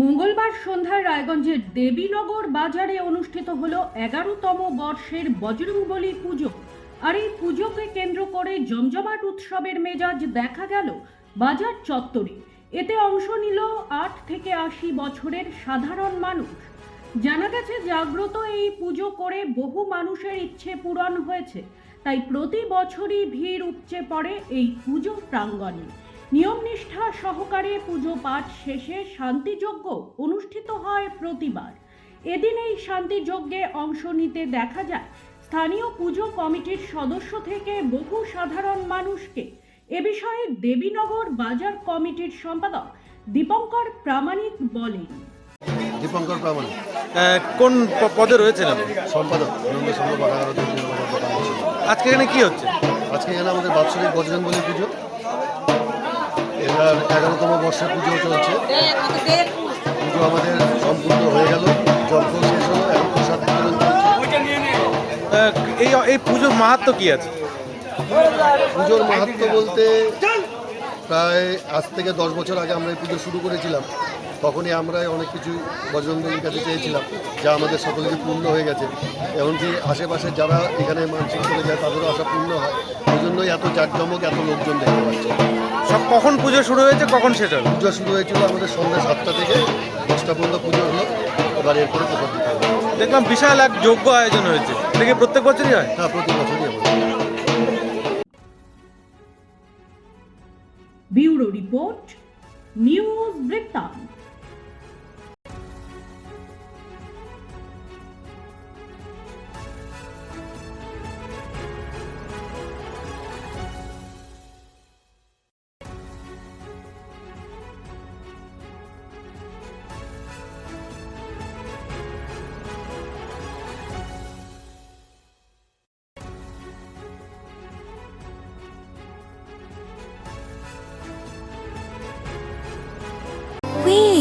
মঙ্গলবার সন্ধ্যায় রায়গঞ্জের দেবীনগর বাজারে অনুষ্ঠিত হল এগারোতম বর্ষের বজরংবলী পুজো। আর এই পুজোকে কেন্দ্র করে জমজমাট উৎসবের মেজাজ দেখা গেল বাজার চত্বরে। এতে অংশ নিল আট থেকে আশি বছরের সাধারণ মানুষ। জানা গেছে, জাগ্রত এই পুজো করে বহু মানুষের ইচ্ছে পূরণ হয়েছে। তাই প্রতি বছরই ভিড় উপচে পড়ে এই পুজো প্রাঙ্গণে। নিয়ম নিষ্ঠা সহকারে পুজো পাঠ শেষে শান্তিযজ্ঞ অনুষ্ঠিত হয় প্রতিবার। এদিন এই শান্তিযজ্ঞে অংশ নিতে দেখা যায় স্থানীয় পুজো কমিটির সদস্য থেকে বহু সাধারণ মানুষকে। এ বিষয়ে দেবীনগর বাজার কমিটির সম্পাদক দীপঙ্কর প্রামাণিক বলেন। দীপঙ্কর প্রামাণিক। আহ, কোন পদে রয়েছেন আপনি? সম্পাদক। আজকে এখানে কি হচ্ছে? আজকে এখানে আমাদের বাৎসরিক বজরঙ্গলী পুজো। এবার এগারোতম বর্ষা পুজো চলছে। পুজো আমাদের সম্পূর্ণ হয়ে গেল। যজ্ঞ শেষ হলো এখন প্রসাদ বিতরণ এই এই পুজোর মাহাত্ম কি আছে? পুজোর মাহাত্ম বলতে প্রায় আজ থেকে দশ বছর আগে আমরা এই পুজো শুরু করেছিলাম। তখনই আমরা অনেক কিছু বজরঙ্গলির কাছে চেয়েছিলাম যা আমাদের সকলেরই পূর্ণ হয়ে গেছে। এমনকি আশেপাশে যারা এখানে মানসিক করে যায় তাদেরও আশা পূর্ণ হয়। ওই জন্যই এত জাঁকজমক এত লোকজন দেখতে পাচ্ছে। সব কখন পুজো শুরু হয়েছে কখন সেটা পুজো শুরু হয়েছিল আমাদের সন্ধ্যা সাতটা থেকে দশটা পর্যন্ত পুজো হলো। এবার এরপরে প্রসাদ দিতে হবে। দেখলাম বিশাল এক যোগ্য আয়োজন হয়েছে। এটা কি প্রত্যেক বছরই হয়? হ্যাঁ প্রতি বছরই আমাদের ব্যুরো রিপোর্ট নিউজ বৃত্তান্ত